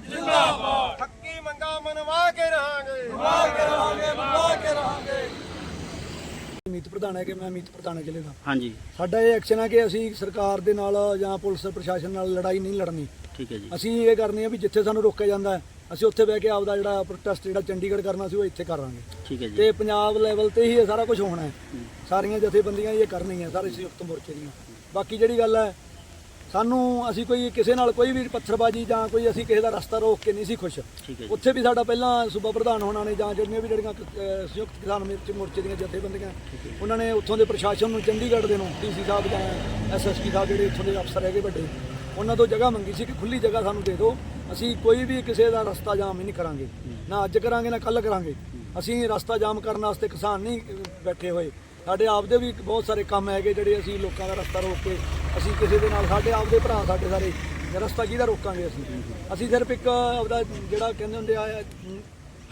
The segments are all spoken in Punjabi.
ਜਿੰਦਾਬਾਦ। ਹੱਕੀ ਮੰਗਾ ਮਨਵਾ ਕੇ ਰਹਾਂਗੇ। ਮੀਤ ਪ੍ਰਧਾਨ ਹੈ ਕਿ ਮੈਂ ਮੀਤ ਪ੍ਰਧਾਨ ਹਾਂ ਜ਼ਿਲ੍ਹੇ ਦਾ। ਹਾਂਜੀ। ਸਾਡਾ ਇਹ ਐਕਸ਼ਨ ਹੈ ਕਿ ਅਸੀਂ ਸਰਕਾਰ ਦੇ ਨਾਲ ਜਾਂ ਪੁਲਿਸ ਪ੍ਰਸ਼ਾਸਨ ਨਾਲ ਲੜਾਈ ਨਹੀਂ ਲੜਨੀ। ਠੀਕ ਹੈ ਜੀ। ਅਸੀਂ ਇਹ ਕਰਨੀ ਹੈ ਵੀ ਜਿੱਥੇ ਸਾਨੂੰ ਰੋਕਿਆ ਜਾਂਦਾ ਹੈ ਅਸੀਂ ਉੱਥੇ ਬਹਿ ਕੇ ਆਪਦਾ ਜਿਹੜਾ ਪ੍ਰੋਟੈਸਟ ਜਿਹੜਾ ਚੰਡੀਗੜ੍ਹ ਕਰਨਾ ਸੀ ਉਹ ਇੱਥੇ ਕਰਾਂਗੇ ਠੀਕ ਹੈ ਜੀ। ਤੇ ਪੰਜਾਬ ਲੈਵਲ ਤੇ ਹੀ ਇਹ ਸਾਰਾ ਕੁਝ ਹੋਣਾ ਹੈ। ਸਾਰੀਆਂ ਜਥੇਬੰਦੀਆਂ ਇਹ ਕਰਨੀਆਂ ਸਾਰੇ ਸੰਯੁਕਤ ਮੋਰਚੇ ਦੀਆਂ ਬਾਕੀ ਜਿਹੜੀ ਗੱਲ ਹੈ ਸਾਨੂੰ ਅਸੀਂ ਕੋਈ ਕਿਸੇ ਨਾਲ ਕੋਈ ਵੀ ਪੱਥਰਬਾਜੀ ਜਾਂ ਕੋਈ ਅਸੀਂ ਕਿਸੇ ਦਾ ਰਸਤਾ ਰੋਕ ਕੇ ਨਹੀਂ ਸੀ ਖੁਸ਼। ਉੱਥੇ ਵੀ ਸਾਡਾ ਪਹਿਲਾਂ ਸੂਬਾ ਪ੍ਰਧਾਨ ਹੋਣਾ ਨੇ ਜਾਂ ਜਿਹੜੀਆਂ ਵੀ ਜਿਹੜੀਆਂ ਸੰਯੁਕਤ ਕਿਸਾਨ ਮੋਰਚੇ ਮੋਰਚੇ ਦੀਆਂ ਜਥੇਬੰਦੀਆਂ ਉਹਨਾਂ ਨੇ ਉੱਥੋਂ ਦੇ ਪ੍ਰਸ਼ਾਸਨ ਨੂੰ ਚੰਡੀਗੜ੍ਹ ਦੇ ਨੂੰ ਡੀਸੀ ਸਾਹਿਬ ਜਾਂ ਐਸਐਸਪੀ ਸਾਹਿਬ ਜਿਹੜੇ ਉੱਥੋਂ ਦੇ ਅਫਸਰ ਹੈਗੇ ਵੱਡੇ ਉਹਨਾਂ ਤੋਂ ਜਗ੍ਹਾ ਮੰਗੀ ਸੀ ਕਿ ਖੁੱਲੀ ਜਗ੍ਹਾ ਸਾਨੂੰ ਦੇ ਦਿਓ। ਅਸੀਂ ਕੋਈ ਵੀ ਕਿਸੇ ਦਾ ਰਸਤਾ ਜਾਮ ਨਹੀਂ ਕਰਾਂਗੇ। ਨਾ ਅੱਜ ਕਰਾਂਗੇ ਨਾ ਕੱਲ ਕਰਾਂਗੇ। ਅਸੀਂ ਰਸਤਾ ਜਾਮ ਕਰਨ ਵਾਸਤੇ ਕਿਸਾਨ ਨਹੀਂ ਬੈਠੇ ਹੋਏ। ਸਾਡੇ ਆਪਦੇ ਵੀ ਬਹੁਤ ਸਾਰੇ ਕੰਮ ਹੈਗੇ ਜਿਹੜੇ ਅਸੀਂ ਲੋਕਾਂ ਦਾ ਰਸਤਾ ਰੋਕ ਕੇ ਅਸੀਂ ਕਿਸੇ ਦੇ ਨਾਲ, ਸਾਡੇ ਆਪਦੇ ਭਰਾ, ਸਾਡੇ ਸਾਰੇ ਰਸਤਾ ਕਿਹਦਾ ਰੋਕਾਂਗੇ ਅਸੀਂ। ਅਸੀਂ ਸਿਰਫ ਇੱਕ ਆਪਦਾ ਜਿਹੜਾ ਕਹਿੰਦੇ ਹੁੰਦੇ ਆ,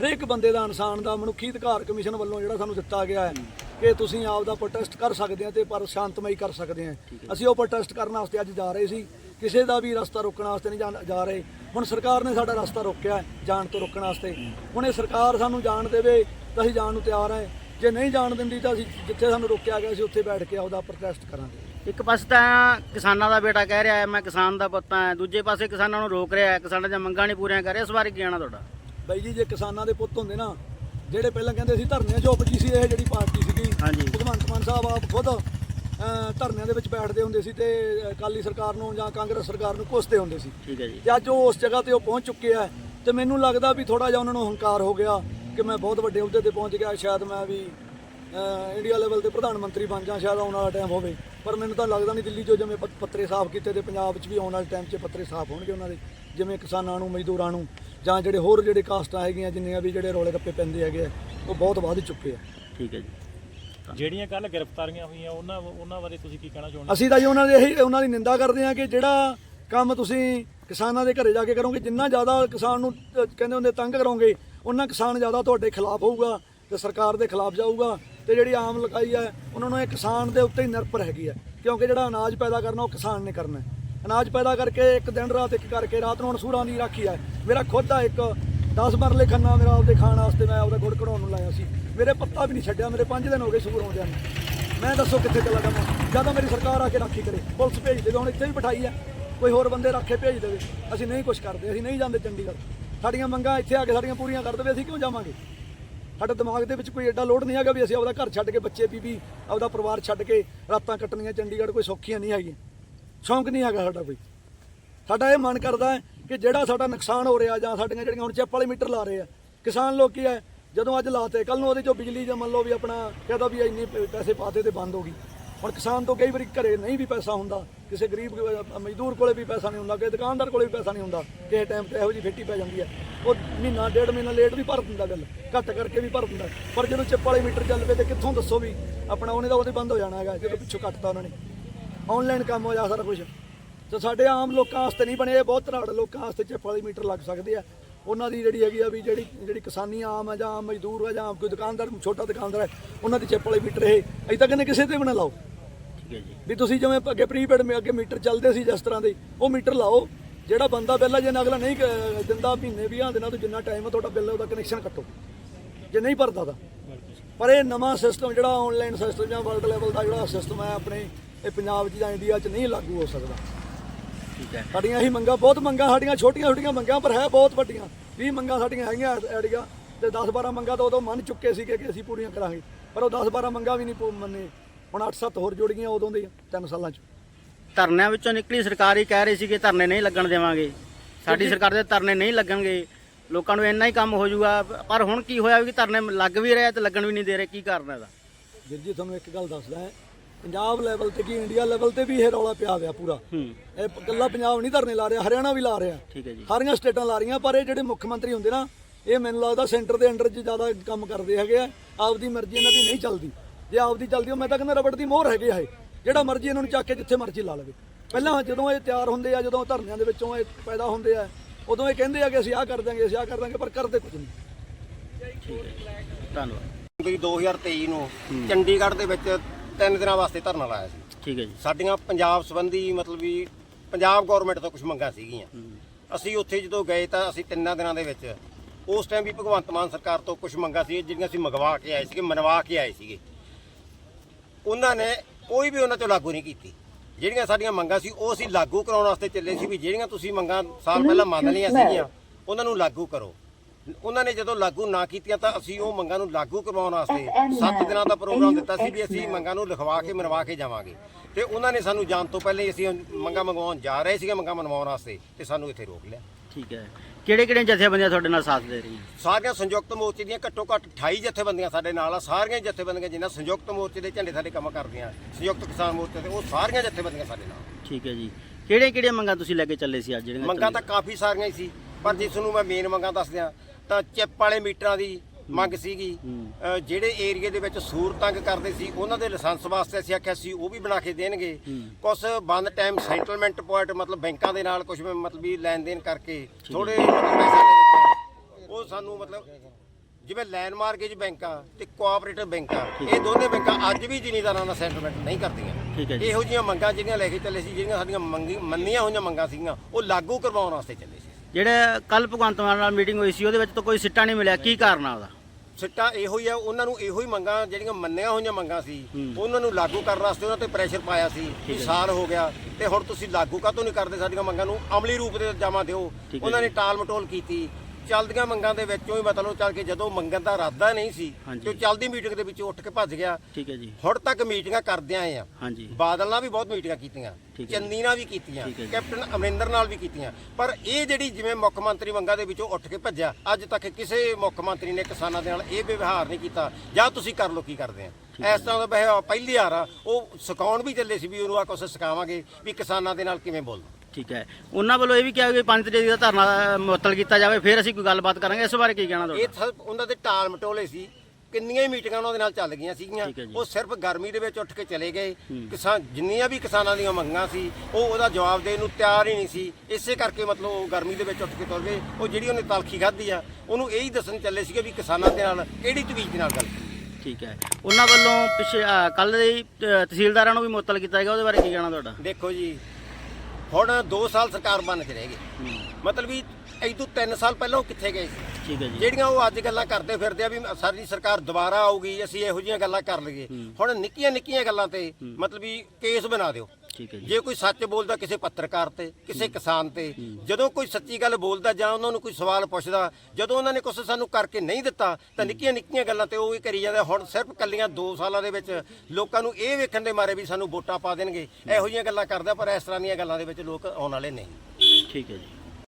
ਹਰੇਕ ਬੰਦੇ ਦਾ, ਇਨਸਾਨ ਦਾ, ਮਨੁੱਖੀ ਅਧਿਕਾਰ ਕਮਿਸ਼ਨ ਵੱਲੋਂ ਜਿਹੜਾ ਸਾਨੂੰ ਦਿੱਤਾ ਗਿਆ ਹੈ ਕਿ ਤੁਸੀਂ ਆਪਦਾ ਪ੍ਰੋਟੈਸਟ ਕਰ ਸਕਦੇ ਆ ਤੇ ਪਰ ਸ਼ਾਂਤਮਈ ਕਰ ਸਕਦੇ ਆ। ਅਸੀਂ ਉਹ ਪ੍ਰੋਟੈਸਟ ਕਰਨ ਵਾਸਤੇ ਅੱਜ ਜਾ ਰਹੇ ਸੀ। ਕਿਸੇ ਦਾ ਵੀ ਰਸਤਾ ਰੋਕਣ ਵਾਸਤੇ ਨਹੀਂ ਜਾ- ਜਾ ਰਹੇ। ਹੁਣ ਸਰਕਾਰ ਨੇ ਸਾਡਾ ਰਸਤਾ ਰੋਕਿਆ ਜਾਣ ਤੋਂ ਰੋਕਣ ਵਾਸਤੇ। ਹੁਣ ਇਹ ਸਰਕਾਰ ਸਾਨੂੰ ਜਾਣ ਦੇਵੇ ਤਾਂ ਅਸੀਂ ਜਾਣ ਨੂੰ ਤਿਆਰ ਹਾਂ। ਜੇ ਨਹੀਂ ਜਾਣ ਦਿੰਦੀ ਤਾਂ ਅਸੀਂ ਜਿੱਥੇ ਸਾਨੂੰ ਰੋਕਿਆ ਗਿਆ ਸੀ, ਉੱਥੇ ਬੈਠ ਕੇ ਆਪਦਾ ਪ੍ਰੋਟੈਸਟ ਕਰਾਂਗੇ। ਇੱਕ ਪਾਸੇ ਤਾਂ ਕਿਸਾਨਾਂ ਦਾ ਬੇਟਾ ਕਹਿ ਰਿਹਾ ਹੈ ਮੈਂ ਕਿਸਾਨ ਦਾ ਪੁੱਤ ਹਾਂ। ਦੂਜੇ ਪਾਸੇ ਕਿਸਾਨਾਂ ਨੂੰ ਰੋਕ ਰਿਹਾ ਹੈ ਕਿਸਾਨਾਂ ਦੀਆਂ ਮੰਗਾਂ ਨਹੀਂ ਪੂਰੀਆਂ ਕਰ ਰਿਹਾ ਇਸ ਬਾਰੇ ਕੀ ਕਹਿਣਾ ਤੁਹਾਡਾ? ਬਾਈ ਜੀ ਜੇ ਕਿਸਾਨਾਂ ਦੇ ਪੁੱਤ ਹੁੰਦੇ ਨਾ ਜਿਹੜੇ ਪਹਿਲਾਂ ਕਹਿੰਦੇ ਸੀ ਧਰਨਿਆਂ 'ਚ ਉਪਜੀ ਸੀ ਇਹ ਜਿਹੜੀ ਪਾਰਟੀ ਸੀਗੀ ਹਾਂਜੀ। ਭਗਵੰਤ ਮਾਨ ਸਾਹਿਬ ਆਪ ਖੁਦ ਧਰਨਿਆਂ ਦੇ ਵਿੱਚ ਬੈਠਦੇ ਹੁੰਦੇ ਸੀ ਤੇ ਅਕਾਲੀ ਸਰਕਾਰ ਨੂੰ ਜਾਂ ਕਾਂਗਰਸ ਸਰਕਾਰ ਨੂੰ ਕੋਸਦੇ ਹੁੰਦੇ ਸੀ। ਠੀਕ ਹੈ ਜੀ। ਤੇ ਅੱਜ ਉਹ ਉਸ ਜਗ੍ਹਾ ਤੇ ਉਹ ਪਹੁੰਚ ਚੁੱਕੇ ਆ ਤੇ ਮੈਨੂੰ ਲੱਗਦਾ ਵੀ ਥੋੜਾ ਜਿਹਾ ਉਹਨਾਂ ਨੂੰ ਹੰਕਾਰ ਹੋ ਗਿਆ ਕਿ ਮੈਂ ਬਹੁਤ ਵੱਡੇ ਅਹੁਦੇ ਤੇ ਪਹੁੰਚ ਗਿਆ ਸ਼ਾਇਦ ਮੈਂ ਵੀ ਇੰਡੀਆ ਲੈਵਲ ਤੇ ਪ੍ਰਧਾਨ ਮੰਤਰੀ ਬਣ ਜਾ ਸ਼ਾਇਦ ਆਉਣ ਵਾਲਾ ਟਾਈਮ ਹੋਵੇ। ਪਰ ਮੈਨੂੰ ਤਾਂ ਲੱਗਦਾ ਨਹੀਂ ਦਿੱਲੀ 'ਚੋਂ ਜਿਵੇਂ ਪੱਤ- ਪੱਤਰੇ ਸਾਫ਼ ਕੀਤੇ ਤੇ ਪੰਜਾਬ 'ਚ ਵੀ ਆਉਣ ਵਾਲੇ ਟਾਈਮ 'ਚ ਪੱਤਰੇ ਸਾਫ਼ ਹੋਣਗੇ ਉਹਨਾਂ ਦੇ। ਜਿਵੇਂ ਕਿਸਾਨਾਂ ਨੂੰ ਮਜ਼ਦੂਰਾਂ ਨੂੰ ਜਾਂ ਜਿਹੜੇ ਹੋਰ ਜਿਹੜੇ ਕਾਸਟਾਂ ਹੈਗੀਆਂ ਜਿੰਨੀਆਂ ਵੀ ਜਿਹੜੇ ਰੌਲੇ ਰੱਪੇ ਪੈਂਦੇ ਹੈਗੇ ਆ ਉਹ ਬਹੁਤ ਵੱਧ ਚੁੱਕੇ ਆ। ਠੀਕ ਹੈ ਜੀ। ਜਿਹੜੀਆਂ ਕੱਲ ਗ੍ਰਿਫਤਾਰੀਆਂ ਹੋਈਆਂ ਉਹਨਾਂ ਉਹਨਾਂ ਬਾਰੇ ਤੁਸੀਂ ਕੀ ਕਹਿਣਾ ਚਾਹੁੰਦੇ ਅਸੀਂ ਤਾਂ ਜੀ ਉਹਨਾਂ ਦੇ ਇਹੀ ਉਹਨਾਂ ਦੀ ਨਿੰਦਾ ਕਰਦੇ ਹਾਂ ਕਿ ਜਿਹੜਾ ਕੰਮ ਤੁਸੀਂ ਕਿਸਾਨਾਂ ਦੇ ਘਰੇ ਜਾ ਕੇ ਕਰੋਗੇ ਜਿੰਨਾ ਜ਼ਿਆਦਾ ਕਿਸਾਨ ਨੂੰ ਕਹਿੰਦੇ ਹੁੰਦੇ ਤੰਗ ਕਰੋਗੇ ਉਹਨਾਂ ਕਿਸਾਨ ਜ਼ਿਆਦਾ ਤੁਹਾਡੇ ਖਿਲਾਫ ਹੋਊਗਾ ਤੇ ਸਰਕਾਰ ਦੇ ਖਿਲਾਫ ਜਾਊਗਾ। ਤੇ ਜਿਹੜੀ ਆਮ ਲਕਾਈ ਹੈ, ਉਹਨਾਂ ਨੂੰ ਇਹ ਕਿਸਾਨ ਦੇ ਉੱਤੇ ਹੀ ਨਿਰਭਰ ਹੈਗੀ ਹੈ। ਕਿਉਂਕਿ ਜਿਹੜਾ ਅਨਾਜ ਪੈਦਾ ਕਰਨਾ, ਉਹ ਕਿਸਾਨ ਨੇ ਕਰਨਾ ਅਨਾਜ ਪੈਦਾ ਕਰਕੇ ਇੱਕ ਦਿਨ ਰਾਤ ਇੱਕ ਕਰਕੇ ਰਾਤ ਨੂੰ ਹੁਣ ਸੂਰਾਂ ਦੀ ਰਾਖੀ ਹੈ। ਮੇਰਾ ਖੁਦ ਦਾ ਇੱਕ 10 ਮਰਲੇ ਖੰਨਾ ਮੇਰਾ ਆਪਦੇ ਖਾਣ ਵਾਸਤੇ ਮੈਂ ਆਪਦਾ ਗੁੜ ਕਢਾਉਣ ਨੂੰ ਲਾਇਆ ਸੀ। ਮੇਰੇ ਪੱਤਾ ਵੀ ਨਹੀਂ ਛੱਡਿਆ, ਮੇਰੇ 5 ਦਿਨ ਹੋ ਗਏ ਸੂਰ ਆਉਂਦਿਆਂ ਨੂੰ। ਮੈਂ ਦੱਸੋ ਕਿੱਥੇ ਚਲਾ ਜਾਵਾਂ? ਜਦੋਂ ਮੇਰੀ ਸਰਕਾਰ ਆ ਕੇ ਰਾਖੀ ਕਰੇ, ਪੁਲਿਸ ਭੇਜ ਦੇਵੇ, ਹੁਣ ਇੱਥੇ ਵੀ ਬਿਠਾਈ ਹੈ। ਕੋਈ ਹੋਰ ਬੰਦੇ ਰੱਖੇ ਭੇਜ ਦੇਵੇ। ਅਸੀਂ ਨਹੀਂ ਕੁਝ ਕਰਦੇ, ਅਸੀਂ ਨਹੀਂ ਜਾਂਦੇ ਚੰਡੀਗੜ੍ਹ। ਸਾਡੀਆਂ ਮੰਗਾਂ ਇੱਥੇ ਆ ਕੇ ਸਾਡੀਆਂ ਪੂਰੀਆਂ ਕਰ ਦੇਵੇ, ਅਸੀਂ ਕਿਉਂ ਜਾਵਾਂਗੇ? ਸਾਡੇ ਦਿਮਾਗ ਦੇ ਵਿੱਚ ਕੋਈ ਐਡਾ ਲੋਡ ਨਹੀਂ ਹੈਗਾ ਵੀ ਅਸੀਂ ਆਪਦਾ ਘਰ ਛੱਡ ਕੇ ਬੱਚੇ ਬੀਬੀ ਆਪਦਾ ਪਰਿਵਾਰ ਛੱਡ ਕੇ ਰਾਤਾਂ ਕੱਟਣੀਆਂ, ਚੰਡੀਗੜ੍ਹ ਕੋਈ ਸੌਖੀਆਂ ਨਹੀਂ ਹੈਗੀਆਂ। ਸ਼ੌਂਕ ਨਹੀਂ ਹੈਗਾ ਸਾਡਾ ਕੋਈ। ਸਾਡਾ ਇਹ ਮਨ ਕਰਦਾ ਹੈ ਕਿ ਜਿਹੜਾ ਸਾਡਾ ਨੁਕਸਾਨ ਹੋ ਰਿਹਾ ਜਾਂ ਸਾਡੀਆਂ ਜਿਹੜੀਆਂ ਹੁਣ ਚਿੱਪ ਵਾਲੇ ਮੀਟਰ ਲਾ ਰਹੇ ਆ, ਕਿਸਾਨ ਲੋਕ ਕੀ ਹੈ ਜਦੋਂ ਅੱਜ ਲਾਤੇ ਕੱਲ ਨੂੰ ਉਹਦੇ ਚੋਂ ਬਿਜਲੀ ਜਾਂ ਮੰਨ ਲਓ ਵੀ ਆਪਣਾ ਕਹਦਾ ਵੀ ਇੰਨੇ ਪੈਸੇ ਪਾਤੇ ਤੇ ਬੰਦ ਹੋ ਗਈ। ਹੁਣ ਕਿਸਾਨ ਤੋਂ ਕਈ ਵਾਰੀ ਘਰੇ ਨਹੀਂ ਵੀ ਪੈਸਾ ਹੁੰਦਾ ਕਿਸੇ ਗਰੀਬ ਅ, ਮਜ਼ਦੂਰ ਕੋਲੇ ਵੀ ਪੈਸਾ ਨਹੀਂ ਹੁੰਦਾ ਕਿਸੇ ਦੁਕਾਨਦਾਰ ਕੋਲੇ ਵੀ ਪੈਸਾ ਨਹੀਂ ਹੁੰਦਾ ਕਿਸੇ ਟਾਈਮ ਤੇ ਇਹੋ ਜਿਹੀ ਫੇਟੀ ਪੈ ਜਾਂਦੀ ਹੈ। ਉਹ ਮਹੀਨਾ ਡੇਢ ਮਹੀਨਾ ਲੇਟ ਵੀ ਭਰ ਦਿੰਦਾ ਗੱਲ ਘੱਟ ਕਰਕੇ ਵੀ ਭਰ ਦਿੰਦਾ। ਪਰ ਜਦੋਂ ਚਿੱਪ ਵਾਲੇ ਮੀਟਰ ਚੱਲ ਪਏ ਤੇ ਕਿੱਥੋਂ ਦੱਸੋ ਵੀ ਆਪਣਾ ਉਹਨੇ ਤਾਂ ਉਹਦੇ ਬੰਦ ਹੋ ਜਾਣਾ ਹੈਗਾ ਜਦੋਂ ਪਿੱਛੋਂ ਕੱਟਤਾ ਉਹਨਾਂ ਨੇ। ਆਨਲਾਈਨ ਕੰਮ ਹੋ ਜਾ ਸਾਰਾ ਕੁਝ ਤੇ ਸਾਡੇ ਆਮ ਲੋਕਾਂ ਵਾਸਤੇ ਨਹੀਂ ਬਣੇ ਇਹ ਬਹੁਤ ਧਨਾੜ ਲੋਕਾਂ ਵਾਸਤੇ ਚਿੱਪ ਵਾਲੇ ਮੀਟਰ ਲੱਗ ਸਕਦੇ ਆ। ਉਹਨਾਂ ਦੀ ਜਿਹੜੀ ਹੈਗੀ ਆ ਵੀ ਜਿਹੜੀ ਜਿਹੜੀ ਕਿਸਾਨੀ ਆਮ ਹੈ ਜਾਂ ਆਮ ਮਜ਼ਦੂਰ ਹੈ ਜਾਂ ਕੋਈ ਦੁਕਾਨਦਾਰ ਛੋਟਾ ਦੁਕਾਨਦਾਰ ਹੈ ਉਹਨਾਂ ਦੀ ਚਿੱਪ ਵਾਲੀ ਮੀਟਰ ਇਹ। ਅਜੇ ਤੱਕ ਨੇ ਕਿਸੇ ਤੇ ਵੀ ਨਾ ਲਾਓ। ਵੀ ਤੁਸੀਂ ਜਿਵੇਂ ਅੱਗੇ ਪ੍ਰੀਪੇਡ ਮੇ ਅੱਗੇ ਮੀਟਰ ਚੱਲਦੇ ਸੀ ਜਿਸ ਤਰ੍ਹਾਂ ਦੇ ਉਹ ਮੀਟਰ ਲਾਓ। ਜਿਹੜਾ ਬੰਦਾ ਬਿੱਲ ਆ, ਜੇ ਅਗਲਾ ਨਹੀਂ ਕ- ਦਿੰਦਾ ਮਹੀਨੇ 20 ਦਿਨਾਂ ਤੋਂ ਜਿੰਨਾ ਟਾਈਮ ਹੈ ਤੁਹਾਡਾ ਬਿੱਲ ਉਹਦਾ ਕਨੈਕਸ਼ਨ ਕੱਟੋ। ਜੇ ਨਹੀਂ ਭਰਦਾ ਤਾਂ। ਪਰ ਇਹ ਨਵਾਂ ਸਿਸਟਮ ਜਿਹੜਾ ਆਨਲਾਈਨ ਸਿਸਟਮ ਜਾਂ ਵਰਲਡ ਲੈਵਲ ਦਾ ਜਿਹੜਾ ਸਿਸਟਮ ਹੈ ਆਪਣੇ ਇਹ ਪੰਜਾਬ 'ਚ ਜਾਂ ਇੰਡੀਆ 'ਚ ਨਹੀਂ ਲਾਗੂ ਹੋ ਸਕਦਾ। ਠੀਕ ਹੈ। ਸਾਡੀਆਂ ਇਹੀ ਮੰਗਾਂ ਬਹੁਤ ਮੰਗਾਂ ਸਾਡੀਆਂ ਛੋਟੀਆਂ ਛੋਟੀਆਂ ਮੰਗਾਂ ਪਰ ਹੈ ਬਹੁਤ ਵੱਡੀਆਂ। 20 ਮੰਗਾਂ ਸਾਡੀਆਂ ਹੈਗੀਆਂ ਐਡੀਆਂ। ਤੇ 10 12 ਮੰਗਾਂ ਤਾਂ ਉਦੋਂ ਮੰਨ ਚੁੱਕੇ ਸੀਗੇ ਕਿ ਅਸੀਂ ਪੂਰੀਆਂ ਕਰਾਂਗੇ। ਪਰ ਉਹ 10 12 ਮੰਗਾਂ ਵੀ ਨਹੀਂ ਪੂ- ਮੰਨੇ। ਹੁਣ 8-7 ਹੋਰ ਜੁੜ ਗਈਆਂ ਉਦੋਂ ਦੀਆਂ 3 ਸਾਲਾਂ 'ਚ। ਧਰਨਿਆਂ ਵਿੱਚੋਂ ਨਿਕਲੀ ਸਰਕਾਰ ਹੀ ਕਹਿ ਰਹੀ ਸੀ ਕਿ ਧਰਨੇ ਨਹੀਂ ਲੱਗਣ ਦੇਵਾਂਗੇ। ਸਾਡੀ ਸਰਕਾਰ ਦੇ ਧਰਨੇ ਨਹੀਂ ਲੱਗਣਗੇ। ਲੋਕਾਂ ਨੂੰ ਇੰਨਾ ਹੀ ਕੰਮ ਹੋ ਜਾਊਗਾ। ਪਰ ਹੁਣ ਕੀ ਹੋਇਆ ਵੀ ਕਿ ਧਰਨੇ ਲੱਗ ਵੀ ਰਹੇ ਤੇ ਲੱਗਣ ਵੀ ਨਹੀਂ ਦੇ ਰਹੇ। ਕੀ ਕਾਰਨ ਇਹਦਾ? ਵੀਰ ਜੀ ਤੁਹਾਨੂੰ ਇੱਕ ਗੱਲ ਦੱਸਦਾ ਹੈ। ਪੰਜਾਬ ਲੈਵਲ ਤੇ ਕੀ ਇੰਡੀਆ ਲੈਵਲ ਤੇ ਵੀ ਇਹ ਰੌਲਾ ਪਿਆ ਹੋਇਆ ਪੂਰਾ। ਹੂੰ। ਇਹ ਇਕੱਲਾ ਪੰਜਾਬ ਨਹੀਂ ਧਰਨੇ ਲਾ ਰਿਹਾ ਹਰਿਆਣਾ ਵੀ ਲਾ ਰਿਹਾ। ਠੀਕ ਹੈ ਜੀ। ਸਾਰੀਆਂ ਸਟੇਟਾਂ ਲਾ ਰਹੀਆਂ ਪਰ ਇਹ ਜਿਹੜੇ ਮੁੱਖ ਮੰਤਰੀ ਹੁੰਦੇ ਨਾ ਇਹ ਮੈਨੂੰ ਲੱਗਦਾ ਸੈਂਟਰ ਦੇ ਅੰਡਰ 'ਚ ਜ਼ਿਆਦਾ ਕੰਮ ਕਰਦੇ ਹੈਗੇ ਆ। ਆਪਦੀ ਮਰਜ਼ੀ ਇਹਨਾਂ ਦੀ ਨਹੀਂ ਚੱਲਦੀ। ਜੇ ਆਪਦੀ ਚੱਲਦੀ ਉਹ ਮੈਂ ਤਾਂ ਕਹਿੰਦਾ ਰਬੜ ਦੀ ਮੋਹਰ ਹੈਗੇ ਆ ਇਹ। ਜਿਹੜਾ ਮਰਜ਼ੀ ਇਹਨਾਂ ਨੂੰ ਚੱਕ ਕੇ ਜਿੱਥੇ ਮਰਜ਼ੀ ਲਾ ਲਵੇ। ਪਹਿਲਾਂ ਜਦੋਂ ਇਹ ਤਿਆਰ ਹੁੰਦੇ ਆ ਜਦੋਂ ਧਰਨਿਆਂ ਦੇ ਵਿੱਚੋਂ ਇਹ ਪੈਦਾ ਹੁੰਦੇ ਆ ਉਦੋਂ ਇਹ ਕਹਿੰਦੇ ਆ ਕਿ ਅਸੀਂ ਆਹ ਕਰ ਦਾਂਗੇ ਅਸੀਂ ਆਹ ਕਰ ਦਾਂਗੇ ਪਰ ਕਰਦੇ ਕੁਝ ਨਹੀਂ। ਧੰਨਵਾਦ। ਵੀ 2023 ਨੂੰ ਚੰਡੀਗੜ੍ਹ ਦੇ ਵਿੱਚ ਤਿੰਨ ਦਿਨਾਂ ਵਾਸਤੇ ਧਰਨਾ ਲਾਇਆ ਸੀ। ਠੀਕ ਹੈ ਜੀ। ਸਾਡੀਆਂ ਪੰਜਾਬ ਸੰਬੰਧੀ ਮਤਲਬ ਵੀ ਪੰਜਾਬ ਗਵਰਨਮੈਂਟ ਤੋਂ ਕੁਝ ਮੰਗਾਂ ਸੀਗੀਆਂ। ਅਸੀਂ ਉੱਥੇ ਜਦੋਂ ਗਏ ਤਾਂ ਅਸੀਂ ਤਿੰਨਾਂ ਦਿਨਾਂ ਦੇ ਵਿੱਚ ਉਸ ਟਾਈਮ ਵੀ ਭਗਵੰਤ ਮਾਨ ਸਰਕਾਰ ਤੋਂ ਕੁਝ ਮੰਗਾਂ ਸੀ ਜਿਹੜੀਆਂ ਅਸੀਂ ਮੰਗਵਾ ਕੇ ਆਏ ਸੀਗੇ ਮਨਵਾ ਕੇ ਆਏ ਸੀਗੇ। ਉਹਨਾਂ ਨੇ ਕੋਈ ਵੀ ਉਹਨਾਂ ਚੋਂ ਲਾਗੂ ਨਹੀਂ ਕੀਤੀ। ਜਿਹੜੀਆਂ ਸਾਡੀਆਂ ਮੰਗਾਂ ਸੀ ਉਹ ਅਸੀਂ ਲਾਗੂ ਕਰਾਉਣ ਵਾਸਤੇ ਚੱਲੇ ਸੀ ਵੀ ਜਿਹੜੀਆਂ ਤੁਸੀਂ ਮੰਗਾਂ ਸਾਲ ਪਹਿਲਾਂ ਮੰਨ ਲਈਆਂ ਸੀਗੀਆਂ ਉਹਨਾਂ ਨੂੰ ਲਾਗੂ ਕਰੋ। ਉਹਨਾਂ ਨੇ ਜਦੋਂ ਲਾਗੂ ਨਾ ਕੀਤੀਆਂ ਤਾਂ ਅਸੀਂ ਉਹ ਮੰਗਾਂ ਨੂੰ ਲਾਗੂ ਕਰਵਾਉਣ ਵਾਸਤੇ 7 ਦਿਨਾਂ ਦਾ ਪ੍ਰੋਗਰਾਮ ਦਿੱਤਾ ਸੀ ਵੀ ਅਸੀਂ ਮੰਗਾਂ ਨੂੰ ਲਿਖਵਾ ਕੇ ਮਨਵਾ ਕੇ ਜਾਵਾਂਗੇ। ਤੇ ਉਹਨਾਂ ਨੇ ਸਾਨੂੰ ਜਾਣ ਤੋਂ ਪਹਿਲਾਂ ਅਸੀਂ ਮੰਗਾਂ ਮੰਗਵਾਉਣ ਜਾ ਰਹੇ ਸੀਗੇ ਮੰਗਾਂ ਮਨਵਾਉਣ ਵਾਸਤੇ ਤੇ ਸਾਨੂੰ ਇੱਥੇ ਰੋਕ ਲਿਆ। ਠੀਕ ਹੈ। ਕਿਹੜੇ ਕਿਹੜੇ ਜਥੇਬੰਦੀਆਂ ਤੁਹਾਡੇ ਨਾਲ ਸਾਥ ਦੇ ਰਹੀਆਂ? ਸਾਰੀਆਂ ਸੰਯੁਕਤ ਮੋਰਚੇ ਦੀਆਂ ਘੱਟੋ ਘੱਟ 28 ਜਥੇਬੰਦੀਆਂ ਸਾਡੇ ਨਾਲ ਆ। ਸਾਰੀਆਂ ਜਥੇਬੰਦੀਆਂ ਜਿਨ੍ਹਾਂ ਸੰਯੁਕਤ ਮੋਰਚੇ ਦੇ ਝੰਡੇ ਥੱਲੇ ਕੰਮ ਕਰਦੀਆਂ ਸੰਯੁਕਤ ਕਿਸਾਨ ਮੋਰਚੇ ਤੇ ਉਹ ਸਾਰੀਆਂ ਜਥੇਬੰਦੀਆਂ ਸਾਡੇ ਨਾਲ ਠੀਕ ਹੈ ਜੀ। ਕਿਹੜੇ ਕਿਹੜੇ ਮੰਗਾਂ ਤੁਸੀਂ ਲੈ ਕੇ ਚੱਲੇ ਸੀ ਅੱਜ ਜਿਹੜੀਆਂ ਮੰਗਾਂ ਤਾਂ ਕਾਫੀ ਸਾਰੀਆਂ ਹੀ ਸੀ ਪਰ ਜਿਸ ਨੂੰ ਮੈਂ ਮੇਨ ਮੰਗਾਂ ਦੱਸ ਦਿਆਂ ਤਾਂ ਚਿੱਪ ਵਾਲੇ ਮੀਟਰਾਂ ਦੀ ਮੰਗ ਸੀਗੀ। ਅ, ਜਿਹੜੇ ਏਰੀਏ ਦੇ ਵਿੱਚ ਸੂਰ ਤੰਗ ਕਰਦੇ ਸੀ ਉਹਨਾਂ ਦੇ ਲਾਇਸੈਂਸ ਵਾਸਤੇ ਅਸੀਂ ਆਖਿਆ ਸੀ ਉਹ ਵੀ ਬਣਾ ਕੇ ਦੇਣਗੇ। ਕੁਝ ਬੰਦ ਟਾਈਮ ਸੈਟਲਮੈਂਟ ਪੁਆਇੰਟ ਮਤਲਬ ਬੈਂਕਾਂ ਦੇ ਨਾਲ ਕੁਝ ਮਤਲਬ ਵੀ ਲੈਣ ਦੇਣ ਕਰਕੇ ਥੋੜੇ ਦੇ ਵਿੱਚ ਉਹ ਸਾਨੂੰ ਮਤਲਬ ਜਿਵੇਂ ਲੈਂਡ ਮਾਰਗੇਜ ਬੈਂਕਾਂ ਤੇ ਕੋਆਪਰੇਟਿਵ ਬੈਂਕਾਂ ਇਹ ਦੋਨੇ ਬੈਂਕਾਂ ਅੱਜ ਵੀ ਜ਼ਿਮੀਂਦਾਰਾਂ ਨਾਲ ਸੈਟਲਮੈਂਟ ਨਹੀਂ ਕਰਦੀਆਂ। ਠੀਕ ਹੈ ਜੀ। ਇਹੋ ਜਿਹੀਆਂ ਮੰਗਾਂ ਜਿਹੜੀਆਂ ਲੈ ਕੇ ਚੱਲੇ ਸੀ ਜਿਹੜੀਆਂ ਸਾਡੀਆਂ ਮੰਗੀ ਮੰਨੀਆਂ ਹੋਈਆਂ ਮੰਗਾਂ ਸੀਗੀਆਂ ਉਹ ਲਾਗੂ ਕਰਵਾਉਣ ਵਾਸਤੇ ਚੱਲੇ ਸੀ। ਜਿਹੜੇ ਕੱਲ ਭਗਵੰਤ ਮਾਨ ਨਾਲ ਮੀਟਿੰਗ ਹੋਈ ਸੀ ਉਹਦੇ ਵਿੱਚ ਤਾਂ ਕੋਈ ਸਿੱਟਾ ਨਹੀਂ ਮਿਲਿਆ ਕੀ ਕਾਰਨ ਆ ਉਹਦਾ ਸਿੱਟਾ ਇਹੋ ਹੀ ਆ ਉਹਨਾਂ ਨੂੰ ਇਹੋ ਹੀ ਮੰਗਾਂ ਜਿਹੜੀਆਂ ਮੰਨੀਆਂ ਹੋਈਆਂ ਮੰਗਾਂ ਸੀ। ਉਹਨਾਂ ਨੂੰ ਲਾਗੂ ਕਰਨ ਵਾਸਤੇ ਉਹਨਾਂ ਤੇ ਪ੍ਰੈਸ਼ਰ ਪਾਇਆ ਸੀ ਕਿ। ਸਾਲ ਹੋ ਗਿਆ ਤੇ ਹੁਣ ਤੁਸੀਂ ਲਾਗੂ ਕਾਹਤੋਂ ਨਹੀਂ ਕਰਦੇ ਸਾਡੀਆਂ ਮੰਗਾਂ ਨੂੰ ਅਮਲੀ ਰੂਪ ਦੇ ਜਾਮਾ ਦਿਓ ਉਹਨਾਂ ਨੇ। ਟਾਲ ਮਟੋਲ ਕੀਤੀ ਚੱਲਦੀਆਂ ਮੰਗਾਂ ਦੇ ਵਿੱਚੋਂ ਹੀ ਮਤਲਬ ਚੱਲ ਕੇ ਜਦੋਂ ਮੰਗਣ ਦਾ ਇਰਾਦਾ ਨਹੀਂ ਸੀ। ਤੇ ਉਹ ਚੱਲਦੀ ਮੀਟਿੰਗ ਦੇ ਵਿੱਚ ਉੱਠ ਕੇ ਭੱਜ ਗਿਆ। ਠੀਕ ਹੈ ਜੀ। ਹੁਣ ਤੱਕ ਮੀਟਿੰਗਾਂ ਕਰਦੇ ਆਏ ਆ। ਹਾਂਜੀ। ਬਾਦਲ ਨਾਲ ਵੀ ਬਹੁਤ ਮੀਟਿੰਗਾਂ ਕੀਤੀਆਂ। ਚੰਨੀ ਨਾਲ ਵੀ ਕੀਤੀਆਂ। ਕੈਪਟਨ ਅਮਰਿੰਦਰ ਨਾਲ ਵੀ ਕੀਤੀਆਂ। ਪਰ ਇਹ ਜਿਹੜੀ ਜਿਵੇਂ ਮੁੱਖ ਮੰਤਰੀ ਮੰਗਾਂ ਦੇ ਵਿੱਚੋਂ ਉੱਠ ਕੇ ਭੱਜਿਆ ਅੱਜ ਤੱਕ ਕਿਸੇ ਮੁੱਖ ਮੰਤਰੀ ਨੇ ਕਿਸਾਨਾਂ ਦੇ ਨਾਲ ਇਹ ਵਿਵਹਾਰ ਨਹੀਂ ਕੀਤਾ। ਜਾਂ ਤੁਸੀਂ ਕਰ ਲੋ ਕੀ ਕਰਦੇ ਆ। ਇਸ ਤਰ੍ਹਾਂ ਦਾ ਪਹਿਲੀ ਵਾਰ ਆ ਉਹ ਸਿਖਾਉਣ ਵੀ ਚੱਲੇ ਸੀ ਵੀ ਉਹਨੂੰ ਆ ਕੁਛ ਸਿਖਾਵਾਂਗੇ ਵੀ ਕਿਸਾਨਾਂ ਦੇ ਨਾਲ ਕਿਵੇਂ ਬੋਲਣਾ। ਠੀਕ ਹੈ। ਉਹਨਾਂ ਵੱਲੋਂ ਇਹ ਵੀ ਕਿਹਾ ਕਿ 5 ਤਰੀਕ ਦਾ ਧਰਨਾ ਮੁਅੱਤਲ ਕੀਤਾ ਜਾਵੇ ਫਿਰ ਅਸੀਂ ਕੋਈ ਗੱਲਬਾਤ ਕਰਾਂਗੇ। ਇਸ ਬਾਰੇ ਕੀ ਕਹਿਣਾ ਇਹ ਤੁਹਾਡਾ ਸਭ ਉਹਨਾਂ ਦੇ ਟਾਲ ਮਟੋਲੇ ਸੀ। ਕਿੰਨੀਆਂ ਹੀ ਮੀਟਿੰਗਾਂ ਉਹਨਾਂ ਦੇ ਨਾਲ ਚੱਲ ਗਈਆਂ ਸੀਗੀਆਂ। ਠੀਕ ਹੈ ਜੀ। ਉਹ ਸਿਰਫ ਗਰਮੀ ਦੇ ਵਿੱਚ ਉੱਠ ਕੇ ਚਲੇ ਗਏ। ਕਿਸਾਨ ਜਿੰਨੀਆਂ ਵੀ ਕਿਸਾਨਾਂ ਦੀਆਂ ਮੰਗਾਂ ਸੀ ਉਹ ਉਹਦਾ ਜਵਾਬ ਦੇਣ ਨੂੰ ਤਿਆਰ ਹੀ ਨਹੀਂ ਸੀ। ਇਸੇ ਕਰਕੇ ਮਤਲਬ ਉਹ ਗਰਮੀ ਦੇ ਵਿੱਚ ਉੱਠ ਕੇ ਤੁਰ ਗਏ। ਉਹ ਜਿਹੜੀ ਉਹਨੇ ਤਲਖੀ ਖਾਧੀ ਆ ਉਹਨੂੰ ਇਹੀ ਦੱਸਣ ਚੱਲੇ ਸੀਗੇ ਵੀ ਕਿਸਾਨਾਂ ਦੇ ਨਾਲ ਕਿਹੜੀ ਤਵੀਜ ਨਾਲ ਗੱਲ। ਠੀਕ ਹੈ। ਉਹਨਾਂ ਵੱਲੋਂ ਪਿਛੇ ਕੱਲ ਦੇ ਅ, ਤਹਿਸੀਲਦਾਰਾਂ ਨੂੰ ਵੀ ਮੁਅੱਤਲ ਕੀਤਾ ਗਿਆ। ਉਹਦੇ ਬਾਰੇ ਕੀ ਕਹਿਣਾ ਤੁਹਾਡਾ? ਦੇਖੋ ਜੀ ਹੁਣ 2 ਸਾਲ ਸਰਕਾਰ ਬਣ ਕੇ ਰਹਿ ਗਈ। ਮਤਲਬ ਵੀ ਇਦੋਂ 3 ਸਾਲ ਪਹਿਲਾਂ ਉਹ ਕਿੱਥੇ ਗਏ ਸੀ? ਠੀਕ ਹੈ ਜੀ। ਜਿਹੜੀਆਂ ਉਹ ਅੱਜ ਗੱਲਾਂ ਕਰਦੇ ਫਿਰਦੇ ਆ ਵੀ ਸਾਡੀ ਸਰਕਾਰ ਦੁਬਾਰਾ ਆਊਗੀ ਅਸੀਂ ਇਹੋ ਜਿਹੀਆਂ ਗੱਲਾਂ ਕਰ ਲਈਏ। ਹੁਣ ਨਿੱਕੀਆਂ ਨਿੱਕੀਆਂ ਗੱਲਾਂ ਤੇ ਮਤਲਬ ਵੀ ਕੇਸ ਬਣਾ ਦਿਓ। ਜੇ। ਕੋਈ ਸੱਚ ਬੋਲਦਾ ਕਿਸੇ ਪੱਤਰਕਾਰ ਤੇ ਕਿਸੇ ਕਿਸਾਨ ਤੇ ਜਦੋਂ ਕੋਈ ਸੱਚੀ ਗੱਲ ਬੋਲਦਾ ਜਾਂ ਉਹਨਾਂ ਨੂੰ ਕੋਈ ਸਵਾਲ ਪੁੱਛਦਾ ਜਦੋਂ ਉਹਨਾਂ ਨੇ ਕੁਝ ਸਾਨੂੰ ਕਰਕੇ ਨਹੀਂ ਦਿੱਤਾ ਤਾਂ ਨਿੱਕੀਆਂ ਨਿੱਕੀਆਂ ਗੱਲਾਂ ਤੇ ਉਹ ਹੀ ਕਰੀ ਜਾਂਦੇ ਹੁਣ ਸਿਰਫ ਕੱਲੀਆਂ 2 ਸਾਲਾਂ ਦੇ ਵਿੱਚ ਲੋਕਾਂ ਨੂੰ ਇਹ ਵੇਖਣ ਦੇ ਮਾਰੇ ਵੀ ਸਾਨੂੰ ਵੋਟਾਂ ਪਾ ਦੇਣਗੇ। ਇਹੋ ਜਿਹੀਆਂ ਗੱਲਾਂ ਕਰਦਾ ਪਰ ਇਸ ਤਰ੍ਹਾਂ ਦੀਆਂ ਗੱਲਾਂ ਦੇ ਵਿੱਚ ਲੋਕ ਆਉਣ ਵਾਲੇ ਨਹੀਂ। ਠੀਕ ਹੈ ਜੀ।